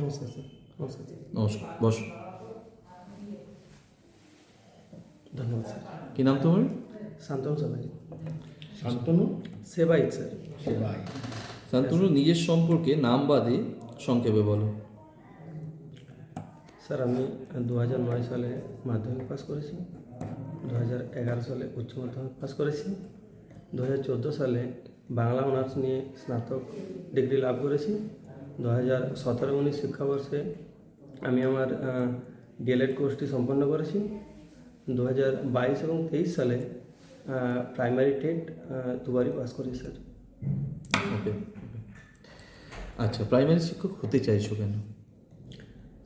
নমস্কার স্যার। নমস্কার স্যার। নমস্কার বস। ধন্যবাদ স্যার। কি নাম তোমার? শান্তনু সেবাই শান্তনু? সেবাই স্যার। সেবাই শান্তনু নিজের সম্পর্কে নাম বাদে সংক্ষেপে বলো। স্যার আমি দু হাজার নয় সালে মাধ্যমিক পাস করেছি দু হাজার এগারো সালে উচ্চ মাধ্যমিক পাস করেছি দু হাজার চোদ্দ সালে বাংলা অনার্স নিয়ে স্নাতক ডিগ্রি লাভ করেছি দু হাজার সতেরো উনিশ শিক্ষাবর্ষে আমি আমার ডিএলএড কোর্সটি সম্পন্ন করেছি। দু হাজার বাইশ এবং তেইশ সালে প্রাইমারি টেট দুবারই পাস করি স্যার ওকে আচ্ছা প্রাইমারি শিক্ষক হতে চাইছো কেন?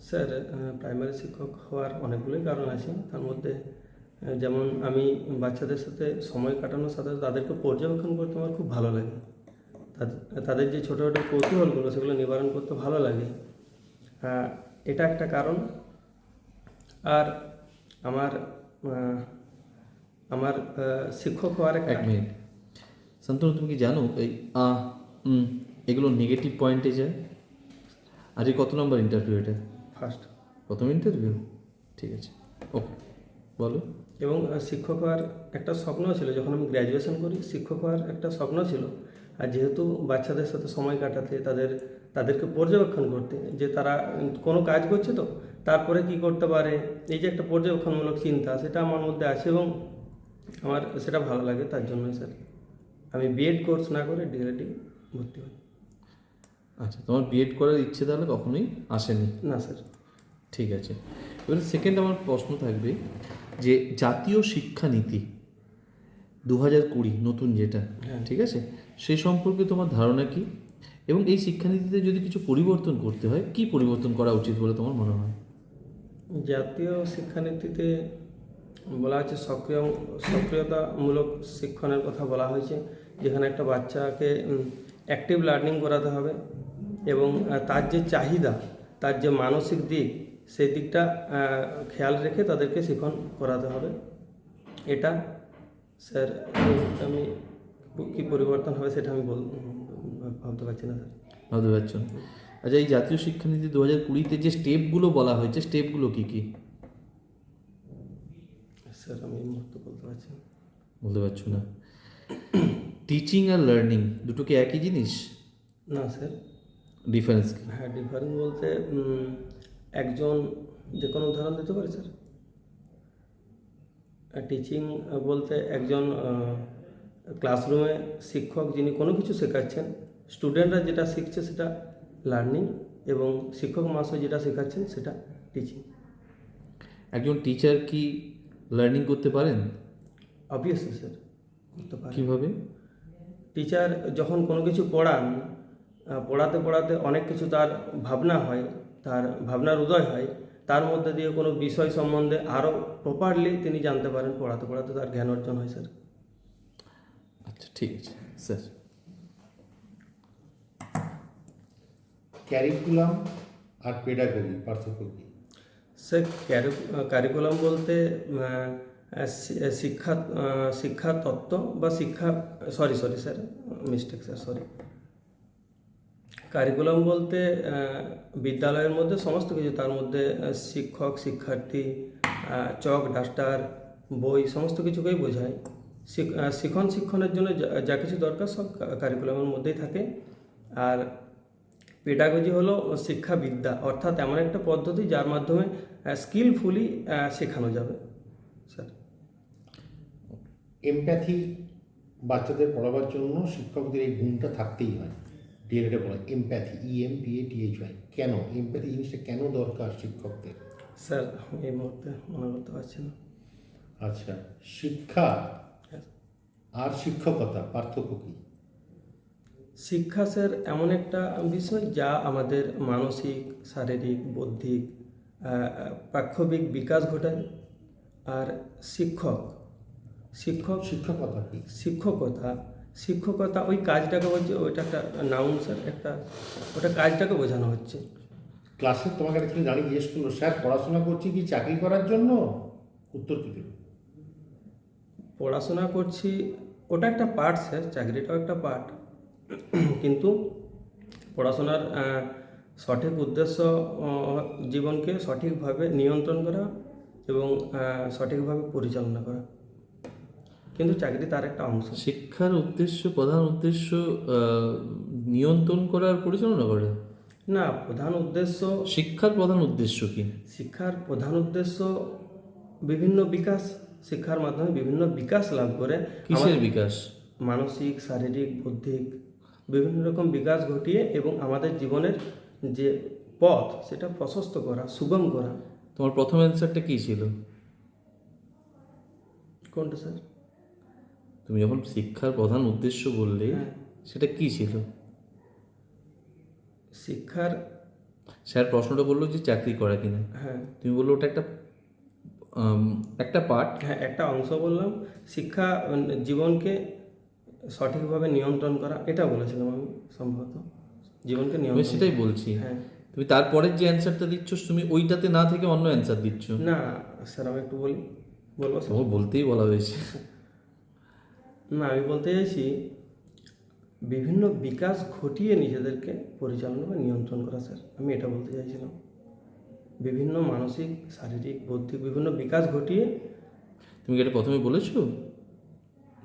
স্যার প্রাইমারি শিক্ষক হওয়ার অনেকগুলোই কারণ আছে। তার মধ্যে যেমন আমি বাচ্চাদের সাথে সময় কাটানোর সাথে সাথে তাদেরকে পর্যবেক্ষণ করতে আমার খুব ভালো লাগে। তাদের- যে ছোটো ছোটো কৌতূহলগুলো সেগুলো নিবারণ করতে ভালো লাগে। এটা একটা কারণ। আর আমার আমার শিক্ষক হওয়ার এক মিনিট। শান্তনু তুমি কি জানো? এই আ এগুলো নেগেটিভ পয়েন্টে যায়। আর এই কত নম্বর ইন্টারভিউ এটা? ফার্স্ট প্রথম ইন্টারভিউ ঠিক আছে। ওকে বলো। এবং শিক্ষক হওয়ার একটা স্বপ্ন ছিল যখন আমি গ্র্যাজুয়েশন করি শিক্ষক হওয়ার একটা স্বপ্ন ছিল আর যেহেতু বাচ্চাদের সাথে সময় কাটাতে তাদের তাদেরকে পর্যবেক্ষণ করতে যে তারা কোনো কাজ করছে তো তারপরে কি করতে পারে? এই যে একটা পর্যবেক্ষণমূলক চিন্তা সেটা আমার মধ্যে আছে এবং আমার সেটা ভালো লাগে তার জন্যই স্যার। আমি বিএড কোর্স না করে ডিএলএডি ভর্তি হই। আচ্ছা তোমার বিএড করার ইচ্ছে তাহলে কখনোই আসেনি? না স্যার। ঠিক আছে। এবারে সেকেন্ড আমার প্রশ্ন থাকবে যে জাতীয় শিক্ষানীতি দু হাজার কুড়ি নতুন যেটা হ্যাঁ। ঠিক আছে? সেই সম্পর্কে তোমার ধারণা কি? এবং এই শিক্ষানীতিতে যদি কিছু পরিবর্তন করতে হয়, কি পরিবর্তন করা উচিত বলে তোমার মনে হয়? জাতীয় শিক্ষানীতিতে বলা হচ্ছে সক্রিয়, সক্রিয়তামূলক শিক্ষণের কথা বলা হয়েছে, যেখানে একটা বাচ্চাকে অ্যাক্টিভ লার্নিং করাতে হবে এবং তার যে চাহিদা, তার যে মানসিক দিক, সেই দিকটা খেয়াল রেখে তাদেরকে শিখন করাতে হবে। এটা, স্যার, আমি কি পরিবর্তন হবে সেটা আমি বল ভাবতে পারছি না স্যার। ভাবতে পারছ? আচ্ছা এই জাতীয় শিক্ষানীতি দু হাজার কুড়িতে যে স্টেপগুলো বলা হয়েছে স্টেপগুলো কি কি? স্যার আমি এই মুহূর্তে বলতে পারছি না। বলতে পারছ না। টিচিং আর লার্নিং দুটো কি একই জিনিস? না স্যার। ডিফারেন্স কি? হ্যাঁ ডিফারেন্স বলতে একজন যে কোনো উদাহরণ দিতে পারি স্যার? টিচিং বলতে একজন ক্লাসরুমে শিক্ষক যিনি কোনো কিছু শেখাচ্ছেন স্টুডেন্টরা যেটা শিখছে সেটা লার্নিং এবং শিক্ষক মহাশয় যেটা শেখাচ্ছেন সেটা টিচিং একজন টিচার কি লার্নিং করতে পারেন? অবভিয়াসলি স্যার করতে পারে। কীভাবে? টিচার যখন কোনো কিছু পড়ান পড়াতে পড়াতে অনেক কিছু তার ভাবনা হয় তার ভাবনার উদয় হয় তার মধ্যে দিয়ে কোনো বিষয় সম্বন্ধে আরও প্রপারলি তিনি জানতে পারেন পড়াতে পড়াতে তার জ্ঞান অর্জন হয় স্যার ঠিক আছে স্যার। ক্যারিকুলাম আর পেডাগোগি পার্থক্য কি স্যার কারিকুলাম বলতে শিক্ষা শিক্ষা তত্ত্ব বা শিক্ষা sorry sorry sir mistake sir sorry curriculum বলতে বিদ্যালয়ের মধ্যে সমস্ত কিছু তার মধ্যে শিক্ষক শিক্ষার্থী চক ডাস্টার বই সমস্ত কিছুকেই বোঝায়। শিখন শিক্ষণের জন্য যা- যা কিছু দরকার সব কারিকুলামের মধ্যেই থাকে। আর পেডাগজি হলো শিক্ষাবিদ্যা অর্থাৎ এমন একটা পদ্ধতি যার মাধ্যমে স্কিলফুলি শেখানো যাবে। স্যার। এমপ্যাথি বাচ্চাদের পড়াবার জন্য শিক্ষকদের এই গুণটা থাকতেই হয়। ডিএলএডে বলা empathy E M P A T H Y কেন? এমপ্যাথি জিনিসটা কেন দরকার শিক্ষকদের? স্যার এই মুহূর্তে মনে করতে পারছি না। আচ্ছা শিক্ষা আর শিক্ষকতা পার্থক্য কি? শিক্ষা স্যার এমন একটা বিষয় যা আমাদের মানসিক শারীরিক বৌদ্ধিক আহ, পাক্ষবিক বিকাশ ঘটায়। আর শিক্ষক শিক্ষক শিক্ষকতা কি? শিক্ষকতা শিক্ষকতা ওই কাজটাকে বলছে ওইটা একটা নাউন স্যার একটা ওটা কাজটাকে বোঝানো হচ্ছে। ক্লাসে তোমাকে একটা দাঁড়িয়ে জিজ্ঞেস করল স্যার পড়াশোনা করছি কি চাকরি করার জন্য? উত্তর কি দেবে? পড়াশোনা করছি ওটা একটা পার্ট স্যার চাকরিটাও একটা পার্ট কিন্তু পড়াশোনার সঠিক উদ্দেশ্য জীবনকে সঠিকভাবে নিয়ন্ত্রণ করা এবং সঠিকভাবে পরিচালনা করা। কিন্তু চাকরি তার একটা অংশ। শিক্ষার উদ্দেশ্য প্রধান উদ্দেশ্য নিয়ন্ত্রণ করার পরিচালনা করে? না প্রধান উদ্দেশ্য শিক্ষার প্রধান উদ্দেশ্য কি? শিক্ষার প্রধান উদ্দেশ্য বিভিন্ন বিকাশ। শিক্ষার মাধ্যমে বিভিন্ন বিকাশ লাভ করে। কিসের বিকাশ? মানসিক শারীরিক বৌদ্ধিক বিভিন্ন রকম বিকাশ ঘটিয়ে এবং আমাদের জীবনের যে পথ সেটা প্রশস্ত করা সুগম করা। তোমার প্রথম অ্যান্সারটা কী ছিল? কোনটা স্যার? তুমি যখন শিক্ষার প্রধান উদ্দেশ্য বললে হ্যাঁ। সেটা কি ছিল? শিক্ষার স্যার প্রশ্নটা বলল যে চাকরি করা কিনা। হ্যাঁ। তুমি বলল ওটা একটা একটা পার্ট হ্যাঁ একটা অংশ বললাম শিক্ষা জীবনকে সঠিকভাবে নিয়ন্ত্রণ করা এটা বলেছিলাম আমি সম্ভবত জীবনকে নিয়ন্ত্রণ সেটাই বলছি। হ্যাঁ। তুমি তারপরের যে অ্যান্সারটা দিচ্ছ তুমি ওইটাতে না থেকে অন্য অ্যান্সার দিচ্ছ। না স্যার আমি একটু বলি বলব তোমার বলতেই বলা হয়েছে। না আমি বলতে চাইছি বিভিন্ন বিকাশ ঘটিয়ে নিজেদেরকে পরিচালনা বা নিয়ন্ত্রণ করা স্যার আমি এটা বলতে চাইছিলাম। বিভিন্ন মানসিক শারীরিক বৌদ্ধিক বিভিন্ন বিকাশ ঘটিয়ে তুমি কি এটা প্রথমে বলেছ?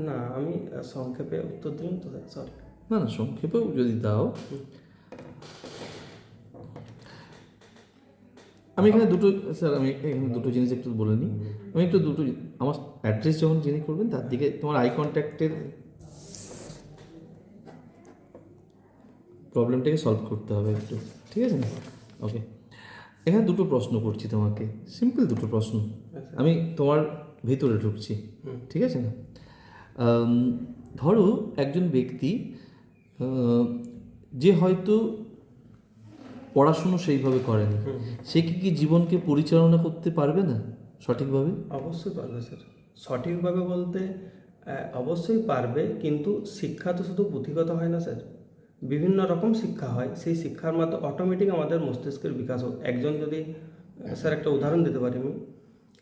না আমি সংক্ষেপে উত্তর দিলাম তো স্যার না না সংক্ষেপেও যদি দাও। আমি এখানে দুটো স্যার আমি এখানে দুটো জিনিস একটু বলে নিই। আমি একটু দুটো আমার অ্যাড্রেস যখন যিনি করবেন তার দিকে তোমার আই কন্ট্যাক্টের প্রবলেমটাকে সলভ করতে হবে একটু ঠিক আছে? ওকে এখানে দুটো প্রশ্ন করছি তোমাকে। সিম্পল দুটো প্রশ্ন। আমি তোমার ভিতরে ঢুকছি। ঠিক আছে না? ধরো একজন ব্যক্তি যে হয়তো পড়াশুনো সেইভাবে করেনি। সে কি কি জীবনকে পরিচালনা করতে পারবে না? সঠিকভাবে? অবশ্যই পারবে স্যার। সঠিকভাবে বলতে অবশ্যই পারবে কিন্তু শিক্ষা তো শুধু পুঁথিগত হয় না স্যার। বিভিন্ন রকম শিক্ষা হয়, সেই শিক্ষার মাধ্যমে অটোমেটিক আমাদের মস্তিষ্কের বিকাশ হয়। একজন যদি, স্যার একটা উদাহরণ দিতে পারি আমি?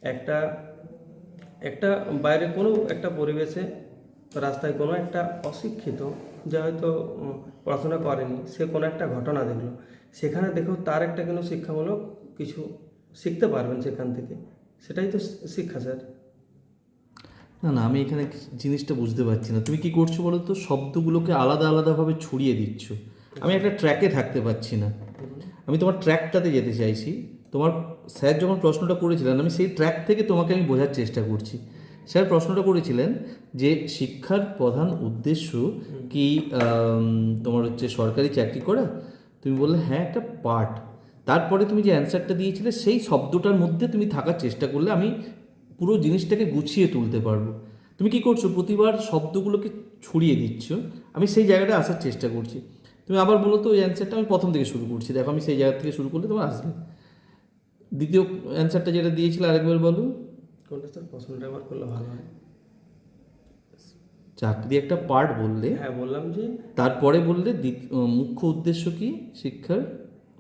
একটা একটা বাইরে কোনো একটা পরিবেশে রাস্তায় কোনো একটা অশিক্ষিত যে হয়তো পড়াশোনা করেনি, সে কোনো একটা ঘটনা দেখল। সেখানে দেখো তার একটা কিন্তু শিক্ষামূলক কিছু শিখতে পারবেন সেখান থেকে। সেটাই তো শিক্ষা, স্যার। না না, আমি এখানে জিনিসটা বুঝতে পারছি না। তুমি কি করছ বলো তো? শব্দগুলোকে আলাদা আলাদাভাবে ছড়িয়ে দিচ্ছ। আমি একটা ট্র্যাকে থাকতে পারছি না। আমি তোমার ট্র্যাকটাতে যেতে চাইছি। তোমার স্যার যখন প্রশ্নটা করেছিলেন, আমি সেই ট্র্যাক থেকে তোমাকে আমি বোঝার চেষ্টা করছি। স্যার প্রশ্নটা করেছিলেন যে, শিক্ষার প্রধান উদ্দেশ্য কি তোমার হচ্ছে সরকারি চাকরি করা? তুমি বললে হ্যাঁ একটা পার্ট। তারপরে তুমি যে অ্যান্সারটা দিয়েছিলে, সেই শব্দটার মধ্যে তুমি থাকার চেষ্টা করলে, আমি পুরো জিনিসটাকে গুছিয়ে তুলতে পারব। তুমি কি করছ? প্রতিবার শব্দগুলোকে ছড়িয়ে দিচ্ছ। আমি সেই জায়গাটা আসার চেষ্টা করছি। তুমি আবার বলো তো ওই অ্যান্সারটা আমি প্রথম থেকে শুরু করছি। দেখো আমি সেই জায়গা থেকে শুরু করলে তোমার আসবে। দ্বিতীয় অ্যান্সারটা যেটা দিয়েছিলে আরেকবার বলো। কোনটা স্যার? পছন্দটা একবার করলে ভালো হয়। চাকরি একটা পার্ট বললে। হ্যাঁ বললাম যে তারপরে বললে মুখ্য উদ্দেশ্য কি? শিক্ষার?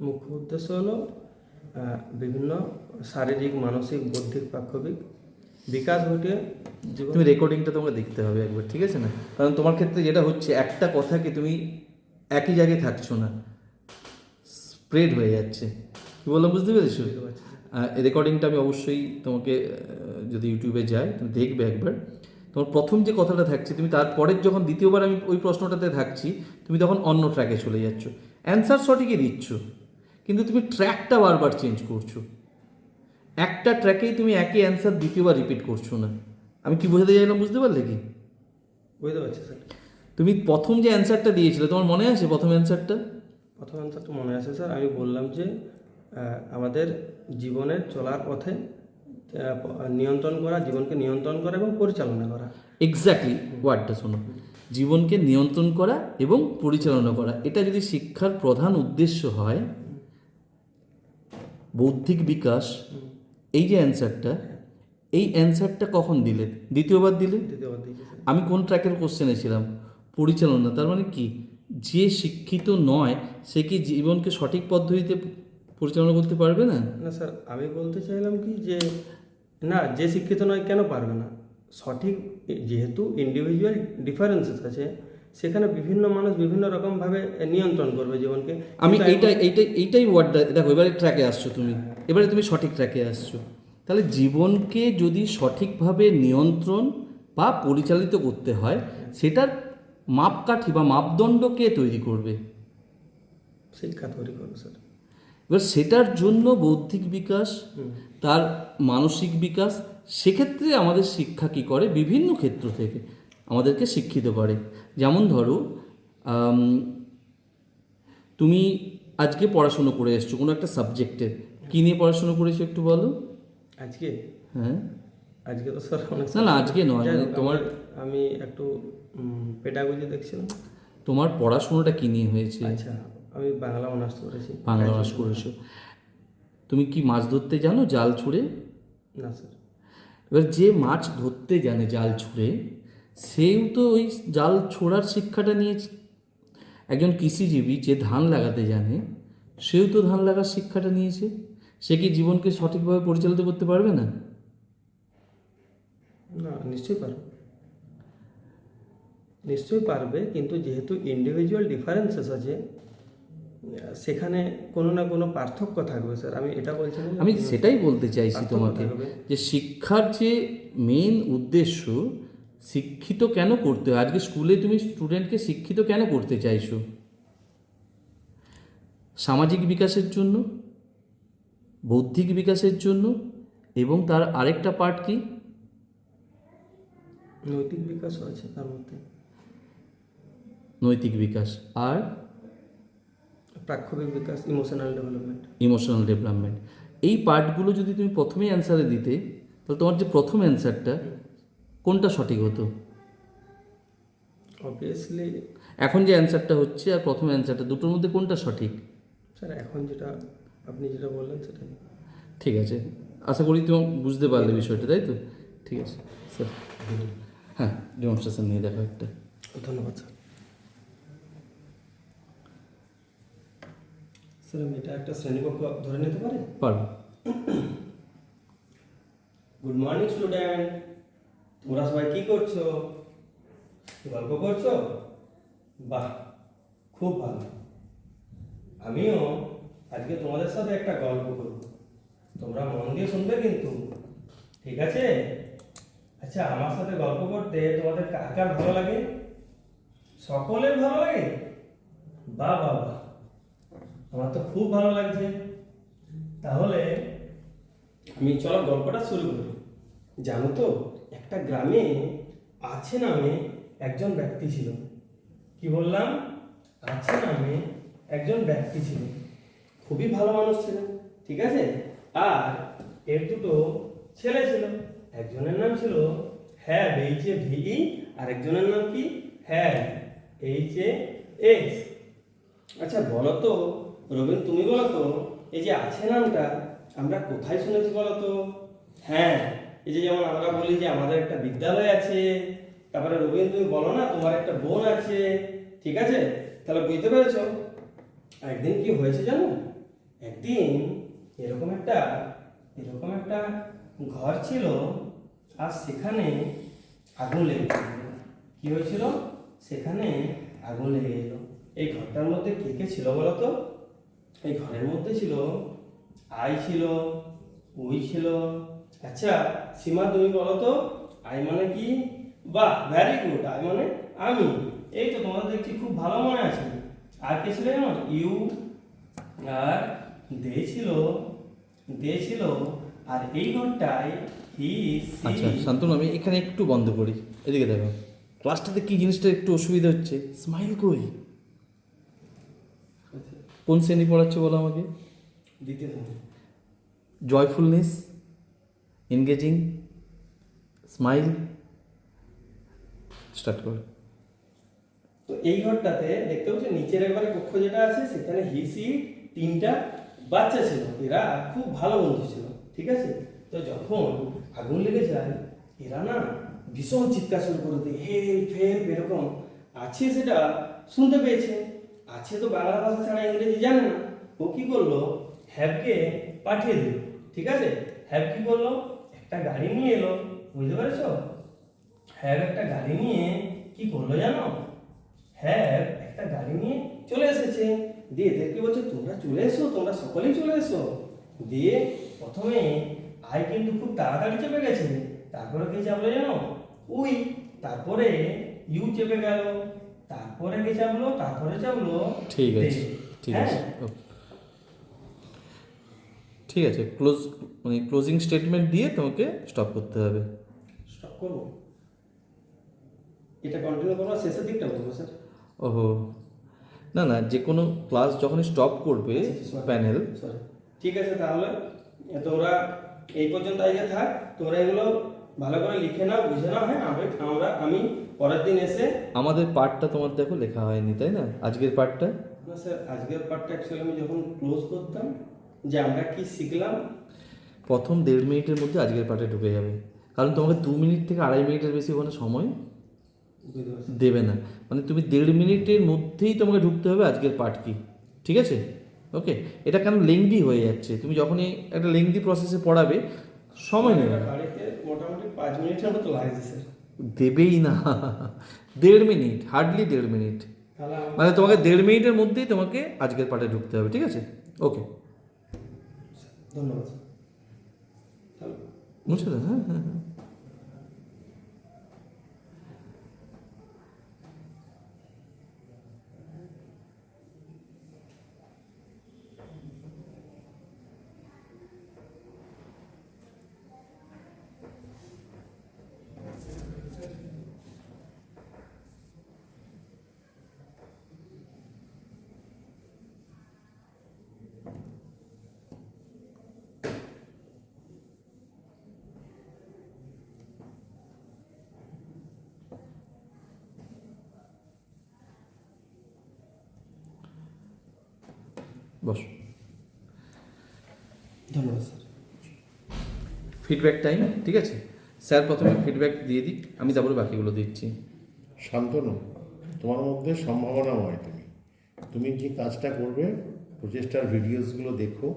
মুখ্য উদ্দেশ্য হলো বিভিন্ন শারীরিক মানসিক বৌদ্ধিক পাক্ষবিক বিকাশ ঘটিয়ে তুমি রেকর্ডিংটা তোমাকে দেখতে হবে একবার ঠিক আছে না? কারণ তোমার ক্ষেত্রে যেটা হচ্ছে একটা কথাকে তুমি একই জায়গায় থাকছো না। স্প্রেড হয়ে যাচ্ছে। কি বললাম বুঝতে পেরেছ? রেকর্ডিংটা আমি অবশ্যই তোমাকে যদি ইউটিউবে যাই তুমি দেখবে একবার। তোমার প্রথম যে কথাটা থাকছে তুমি তারপরের যখন দ্বিতীয়বার আমি ওই প্রশ্নটাতে থাকছি তুমি তখন অন্য ট্র্যাকে চলে যাচ্ছ। অ্যান্সার সঠিকই দিচ্ছ। কিন্তু তুমি ট্র্যাকটা বারবার চেঞ্জ করছ। একটা ট্র্যাকেই তুমি একই অ্যান্সার দ্বিতীয়বার রিপিট করছ না। আমি কি বোঝাতে চাইলাম বুঝতে পারলে কি? বুঝতে পারছি স্যার তুমি প্রথম যে অ্যান্সারটা দিয়েছিলে তোমার মনে আছে প্রথম অ্যান্সারটা প্রথম অ্যান্সারটা মনে আছে স্যার আমি বললাম যে আমাদের জীবনের চলার পথে নিয়ন্ত্রণ করা জীবনকে নিয়ন্ত্রণ করা এবং পরিচালনা করা। এক্স্যাক্টলি ওয়ার্ডটা শোনো। জীবনকে নিয়ন্ত্রণ করা এবং পরিচালনা করা। এটা যদি শিক্ষার প্রধান উদ্দেশ্য হয় বৌদ্ধিক বিকাশ এই যে অ্যান্সারটা এই অ্যান্সারটা কখন দিলে? দ্বিতীয়বার দিলে? আমি কোন ট্র্যাকের কোশ্চেনে ছিলাম পরিচালনা তার মানে কি? যে শিক্ষিত নয় সে কি জীবনকে সঠিক পদ্ধতিতে পরিচালনা করতে পারবে না? না স্যার আমি বলতে চাইলাম কি যে না যে শিক্ষিত নয় কেন পারবে না? সঠিক যেহেতু ইন্ডিভিজুয়াল ডিফারেন্সেস আছে সেখানে বিভিন্ন মানুষ বিভিন্ন রকমভাবে নিয়ন্ত্রণ করবে জীবনকে। আমি এইটাই এইটাই এইটাই ওয়ার্ডটা দেখো এবারে ট্র্যাকে আসছো তুমি। এবারে তুমি সঠিক ট্র্যাকে আসছো। তাহলে জীবনকে যদি সঠিকভাবে নিয়ন্ত্রণ বা পরিচালিত করতে হয় সেটার মাপকাঠি বা মাপদণ্ড কে তৈরি করবে? শিক্ষা তৈরি করবে স্যার। এবার সেটার জন্য বৌদ্ধিক বিকাশ তার মানসিক বিকাশ সেক্ষেত্রে আমাদের শিক্ষা কী করে? বিভিন্ন ক্ষেত্র থেকে। আমাদেরকে শিক্ষিত করে। যেমন ধরো তুমি আজকে পড়াশুনো করে এসছো কোনো একটা সাবজেক্টে। কী নিয়ে পড়াশুনো করেছ একটু বলো? আজকে? হ্যাঁ। আজকে তো স্যার না না আজকে নয় মানে তোমার আমি- আমি একটু পেডাগজি দেখছিলাম। তোমার পড়াশোনাটা কী নিয়ে হয়েছে? আচ্ছা আমি বাংলা অনার্স করেছি। বাংলা অনার্স করেছ। তুমি কি মাছ ধরতে জানো জাল ছুঁড়ে? না স্যার এবার যে মাছ ধরতে জানে জাল ছুঁড়ে সেও তো ওই জাল ছোড়ার শিক্ষাটা নিয়েছে। একজন কৃষিজীবী যে ধান লাগাতে জানে সেও তো ধান লাগার শিক্ষাটা নিয়েছে। সে কি জীবনকে সঠিকভাবে পরিচালিত করতে পারবে না? না নিশ্চয়ই পারবে। নিশ্চয়ই পারবে কিন্তু যেহেতু ইন্ডিভিজুয়াল ডিফারেন্সেস আছে সেখানে কোনো না কোনো পার্থক্য থাকবে স্যার আমি এটা বলছি আমি সেটাই বলতে চাইছি তোমাকে যে শিক্ষার যে মেন উদ্দেশ্য শিক্ষিত কেন করতে হয়? আজকে স্কুলে তুমি স্টুডেন্টকে শিক্ষিত কেন করতে চাইছো? সামাজিক বিকাশের জন্য বৌদ্ধিক বিকাশের জন্য এবং তার আরেকটা পার্ট কি? নৈতিক বিকাশও আছে তার মধ্যে। নৈতিক বিকাশ আর প্রাক্ষবিক বিকাশ ইমোশনাল ডেভেলপমেন্ট ইমোশনাল ডেভেলপমেন্ট এই পার্টগুলো যদি তুমি প্রথমেই অ্যান্সারে দিতে তাহলে তোমার যে প্রথম অ্যান্সারটা কোনটা সঠিক হতো? অবভিয়াসলি এখন যে অ্যান্সারটা হচ্ছে আর প্রথম অ্যান্সারটা দুটোর মধ্যে কোনটা সঠিক? স্যার এখন যেটা আপনি যেটা বললেন সেটাই ঠিক আছে। আশা করি তুমি বুঝতে পারলে বিষয়টা তাই তো? ঠিক আছে স্যার। হ্যাঁ ডেমনস্ট্রেশন নিয়ে দেখো একটা। ধন্যবাদ স্যার। স্যার আমি এটা একটা শ্রেণীকক্ষ ধরে নিতে পারি? পারব। গুড মর্নিং স্টুডেন্ট তোমরা সবাই কি করছ? গল্প করছ? বাহ, খুব ভালো। আমিও আজকে তোমাদের সাথে একটা গল্প করব। তোমরা মন দিয়ে শুনবে কিন্তু, ঠিক আছে? আচ্ছা আমার সাথে গল্প করতে তোমাদের কার কার ভালো লাগে? সকলের ভালো লাগে? বাহ বাহ আমার তো খুব ভালো লাগছে। তাহলে আমি চলো গল্পটা শুরু করি। জানো তো একটা গ্রামে আছে নামে একজন ব্যক্তি ছিল। কি বললাম? আছে নামে একজন ব্যক্তি ছিল। খুবই ভালো মানুষ ছিল, ঠিক আছে? আর এর দুটো ছেলে ছিল। একজনের নাম ছিল হ্যাঁ এইচ এ ভিই আর একজনের নাম কি? হ্যাঁ এইচ এ এক্স আচ্ছা বলো তো রবীন তুমি বলো তো এই যে আছে নামটা, আমরা কোথায় শুনেছি বলো তো হ্যাঁ এই যে যেমন আমরা বলি যে আমাদের একটা বিদ্যালয় আছে, তারপরে রবীন্দ্র, তুমি বলো না, তোমার একটা বোন আছে, ঠিক আছে? তাহলে বুঝতে পেরেছ? একদিন কি হয়েছে জানো? একদিন এরকম একটা এরকম একটা ঘর ছিল, আর সেখানে আগুন লেগে কি হয়েছিল? সেখানে আগুন লেগে গেল। এই ঘরটার মধ্যে কে কে ছিল বলো তো? এই ঘরের মধ্যে ছিল, আই ছিল, উই ছিল আচ্ছা সীমা তুমি বলো তো আই মানে কি? বাহ ভ্যারি গুড আই মানে আমি। এই তো তোমাদের দেখছি খুব ভালো মনে আছে। আর কে ছিল জানো? ইউ আর দে ছিল। দে ছিল। আর এই ঘরটায় হি আচ্ছা শান্তনু আমি এখানে একটু বন্ধ করি। এদিকে দেখো। ক্লাসটাতে কি জিনিসটা একটু অসুবিধা হচ্ছে? স্মাইল কই কোন শ্রেণি পড়াচ্ছে বলো আমাকে? দ্বিতীয় জয়ফুলনেস এনগেজিং স্মাইল স্টার্ট কর। তো এই ঘরটাতে দেখতে পাচ্ছ নিচের একবারে কক্ষ যেটা আছে, সেখানে হিসি তিনটা বাচ্চা ছিল, এরা খুব ভালো বন্ধু ছিল, ঠিক আছে? তো যখন আগুন লেগে যায়, এরা না ভীষণ চিৎকার শুরু করে দেয় হেল্প হেল্প এরকম। আছে সেটা শুনতে পেয়েছে, আছে তো বাংলা ভাষা ছাড়া ইংরেজি জানে না। ও কি করল হ্যাবকে পাঠিয়ে দিল, ঠিক আছে? হ্যাব কি করল? একটা গাড়ি নিয়ে এলো বুঝতে পেরেছ? হ্যাব একটা গাড়ি নিয়ে কি করল জানো? হ্যাঁ একটা গাড়ি নিয়ে চলে এসেছে। দিয়ে দেখতে বলছে তোমরা চলে এসো তোমরা সকলেই চলে এসো। দিয়ে প্রথমে আই কিন্তু খুব তাড়াতাড়ি চেপে গেছে। তারপরে কি চাপলো জানো? উই তারপরে ইউ চেপে গেল তারপরে কি চাপলো তারপরে চাপলো ঠিক আছে ঠিক হ্যাঁ? আছে ওকে। ঠিক আছে ক্লোজ মানে ক্লোজিং স্টেটমেন্ট দিয়ে তোমাকে স্টপ করতে হবে। স্টপ করব? এটা কন্টিনিউ করব শেষের দিকটা বলব স্যার ওহো। না না যে কোনো ক্লাস যখন স্টপ করবে প্যানেল ঠিক আছে তাহলে তোরা এই পর্যন্ত আজকে থাক। তোরা এগুলো ভালো করে লিখে নাও বুঝে নাও হ্যাঁ আমি আমরা আমি পরের দিন এসে আমাদের পার্টটা তোমার দেখো লেখা হয়নি তাই না? আজকের পার্টটা না স্যার আজকের পার্টটা অ্যাকচুয়ালি আমি যখন ক্লোজ করতাম যে আমরা কি শিখলাম? প্রথম দেড় মিনিটের মধ্যে আজকের পার্টে ঢুকে যাবে। কারণ তোমাকে দু মিনিট থেকে আড়াই মিনিটের বেশি ওখানে সময় দেবে না। মানে তুমি দেড় মিনিটের মধ্যেই তোমাকে ঢুকতে হবে আজকের পার্ট কি। ঠিক আছে? ওকে? এটা কেন লেংদি হয়ে যাচ্ছে? তুমি যখনই একটা লেংদি প্রসেসে পড়াবে সময় নেবে মোটামুটি পাঁচ মিনিটের মতো লাগছে স্যার। দেবেই না। দেড় মিনিট হার্ডলি দেড় মিনিট। মানে তোমাকে দেড় মিনিটের মধ্যেই তোমাকে আজকের পার্টে ঢুকতে হবে। ঠিক আছে? ওকে। ধন্যবাদ মুছে হ্যাঁ হ্যাঁ হ্যাঁ। বস। ধন্যবাদ স্যার। ফিডব্যাক টাইম ঠিক আছে? স্যার প্রথমে ফিডব্যাক দিয়ে দিক আমি তারপরে বাকিগুলো দিচ্ছি শান্তনু তোমার মধ্যে সম্ভাবনাময় তুমি। তুমি যে কাজটা করবে প্রচেষ্টার ভিডিওসগুলো দেখো।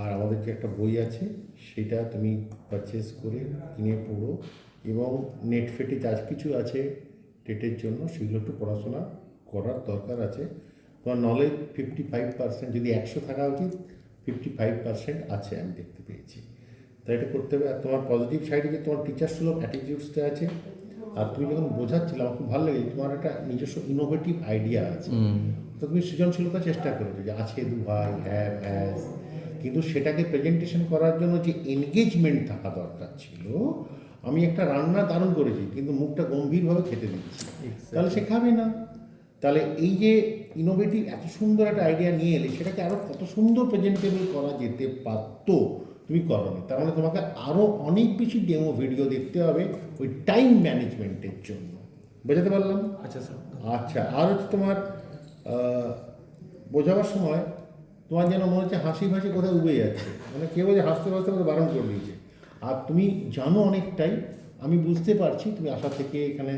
আর আমাদের যে একটা বই আছে সেটা তুমি পারচেস করে কিনে পড়ো। এবং নেট ফেটে যা কিছু আছে টেটের জন্য সেগুলো একটু পড়াশোনা করার দরকার আছে। তোমার নলেজ ফিফটি ফাইভ পার্সেন্ট যদি একশো থাকা উচিত ফিফটি ফাইভ পার্সেন্ট আছে আমি দেখতে পেয়েছি। তাই এটা করতে হবে। আর তোমার পজিটিভ সাইডে যে তোমার টিচার সুলভ অ্যাটিটিউডসটা আছে আর তুমি যখন বোঝাচ্ছিলে আমার খুব ভালো লেগেছে তোমার একটা নিজস্ব ইনোভেটিভ আইডিয়া আছে। তো তুমি সৃজনশীলতা চেষ্টা করেছ যে আছে দু ভাই হ্যাভ হ্যাজ কিন্তু সেটাকে প্রেজেন্টেশন করার জন্য যে এনগেজমেন্ট থাকা দরকার ছিল আমি একটা রান্না দারুণ করেছি কিন্তু মুখটা গম্ভীরভাবে খেতে দিচ্ছি। তাহলে সে খাবে না। তাহলে এই যে ইনোভেটিভ এত সুন্দর একটা আইডিয়া নিয়ে এলে সেটাকে আরও কত সুন্দর প্রেজেন্টেবল করা যেতে পারতো? তুমি করোনি। তার মানে তোমাকে আরও অনেক বেশি ডেমো ভিডিও দেখতে হবে ওই টাইম ম্যানেজমেন্টের জন্য। বোঝাতে পারলাম? আচ্ছা স্যার আচ্ছা আর হচ্ছে তোমার বোঝাবার সময় তোমার যেন মনে হচ্ছে হাসি ভাসি কোথায় উবে যাচ্ছে। মানে কেউ যে হাসতে হাসতে কোথাও বারণ করে দিয়েছে। আর তুমি জানো অনেকটাই আমি বুঝতে পারছি তুমি আশা থেকে এখানে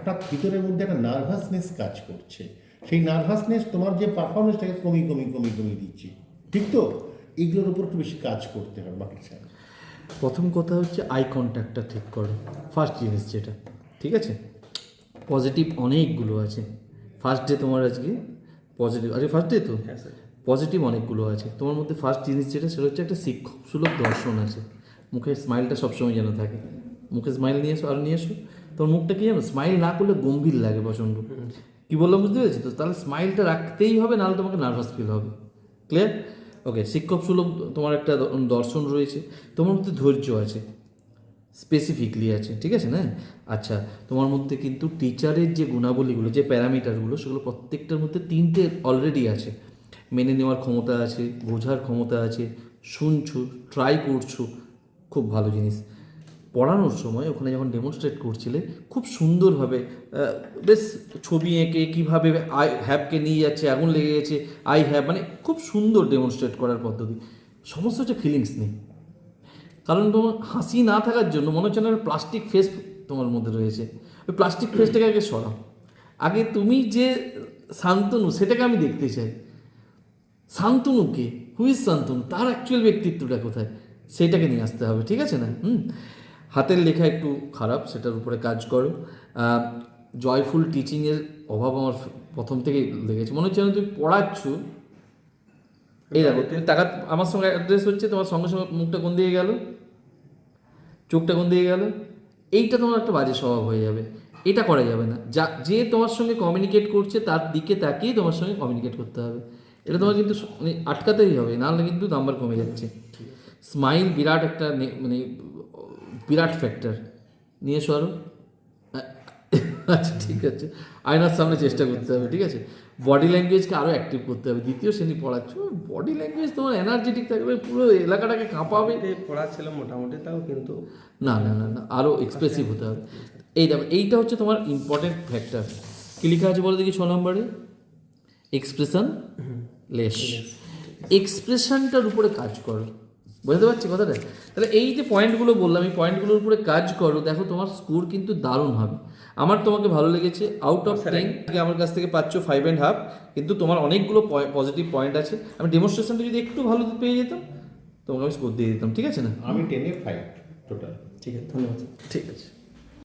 হঠাৎ ভিতরের মধ্যে একটা নার্ভাসনেস কাজ করছে। সেই নার্ভাসনেস তোমার যে পারফরমেন্সটাকে কমি কমি কমি কমিয়ে দিচ্ছে। ঠিক তো? এগুলোর উপর একটু বেশি কাজ করতে হবে বাকি সাহেব প্রথম কথা হচ্ছে আই কন্ট্যাক্টটা ঠিক করো। ফার্স্ট জিনিস যেটা ঠিক আছে? পজিটিভ অনেকগুলো আছে। ফার্স্ট ডে তোমার আজকে পজিটিভ আরে ফার্স্ট ডে তো? হ্যাঁ স্যার পজিটিভ অনেকগুলো আছে। তোমার মধ্যে ফার্স্ট জিনিস যেটা সেটা হচ্ছে একটা শিক্ষক সুলভ দর্শন আছে। মুখে স্মাইলটা সবসময় যেন থাকে। মুখে স্মাইল নিয়ে এসো আর নিয়ে এসো। তোমার মুখটা কি জানো স্মাইল না করলে গম্ভীর লাগে প্রচণ্ড। কি বললাম বুঝতে পেরেছি তো? তাহলে স্মাইলটা রাখতেই হবে, নাহলে তোমাকে নার্ভাস ফিল হবে। ক্লিয়ার ওকে শিক্ষক সুলভ, তোমার একটা দর্শন রয়েছে। তোমার মধ্যে ধৈর্য আছে স্পেসিফিকলি আছে, ঠিক আছে না? আচ্ছা তোমার মধ্যে কিন্তু টিচারের যে গুণাবলীগুলো, যে প্যারামিটারগুলো, সেগুলো প্রত্যেকটার মধ্যে তিনটে অলরেডি আছে। মেনে নেওয়ার ক্ষমতা আছে, বোঝার ক্ষমতা আছে, শুনছো ট্রাই করছ, খুব ভালো জিনিস। পড়ানোর সময় ওখানে যখন ডেমনস্ট্রেট করছিলে, খুব সুন্দরভাবে বেশ ছবি এঁকে কীভাবে আই হ্যাভকে নিয়ে যাচ্ছে, আগুন লেগে গেছে আই হ্যাভ মানে খুব সুন্দর ডেমনস্ট্রেট করার পদ্ধতি। সমস্ত হচ্ছে ফিলিংস নেই। কারণ তোমার হাসি না থাকার জন্য মনে হচ্ছে না প্লাস্টিক ফেস তোমার মধ্যে রয়েছে। ওই প্লাস্টিক ফেসটাকে আগে সরাও। আগে তুমি যে শান্তনু, সেটাকে আমি দেখতে চাই। শান্তনুকে হুইজ শান্তনু? তার অ্যাকচুয়াল ব্যক্তিত্বটা কোথায়? সেটাকে নিয়ে আসতে হবে, ঠিক আছে না? হুম? হাতের লেখা একটু খারাপ সেটার উপরে কাজ করো। জয়ফুল টিচিংয়ের অভাব আমার প্রথম থেকেই লেগেছে। মনে হচ্ছে যেন তুমি পড়াচ্ছ। এই দেখো তুমি টাকা আমার সঙ্গে অ্যাড্রেস হচ্ছে তোমার সঙ্গে সঙ্গে মুখটা কোন দিকে গেল? চোখটা কোন দিকে গেল? এইটা তোমার একটা বাজে স্বভাব হয়ে যাবে। এটা করা যাবে না। যা যে তোমার সঙ্গে কমিউনিকেট করছে তার দিকে তাকিয়ে তোমার সঙ্গে কমিউনিকেট করতে হবে। এটা তোমার কিন্তু মানে আটকাতেই হবে নাহলে কিন্তু নাম্বার কমে যাচ্ছে। স্মাইল বিরাট একটা নে- মানে বিরাট ফ্যাক্টর নিয়ে এসো আরও। আচ্ছা ঠিক আছে। আয়নার সামনে চেষ্টা করতে হবে ঠিক আছে? বডি ল্যাঙ্গুয়েজকে আরও অ্যাক্টিভ করতে হবে। দ্বিতীয় শ্রেণি পড়াচ্ছ বডি ল্যাঙ্গুয়েজ তোমার এনার্জেটিক থাকবে পুরো এলাকাটাকে কাঁপাবে। এতে পড়া মোটামুটি তাও কিন্তু না না না না আরও এক্সপ্রেসিভ হতে হবে। এই দেখো এইটা হচ্ছে তোমার ইম্পর্টেন্ট ফ্যাক্টর কী লেখা আছে বলো দেখি ছ নম্বরে? এক্সপ্রেশন লেস এক্সপ্রেশনটার উপরে কাজ করো। বুঝতে পারছি কথাটা? তাহলে এই যে পয়েন্টগুলো বললাম এই পয়েন্টগুলোর উপরে কাজ করো দেখো তোমার স্কোর কিন্তু দারুণ হবে। আমার তোমাকে ভালো লেগেছে আউট অফ টেন আমার কাছ থেকে পাচ্ছ ফাইভ অ্যান্ড হাফ কিন্তু তোমার অনেকগুলো পজিটিভ পয়েন্ট আছে। আমি ডেমনস্ট্রেশনটা যদি একটু ভালো পেয়ে যেতাম তোমাকে আমি স্কোর দিয়ে দিতাম ঠিক আছে না? আমি টেনে ফাইভ টোটাল ঠিক আছে? ধন্যবাদ ঠিক আছে।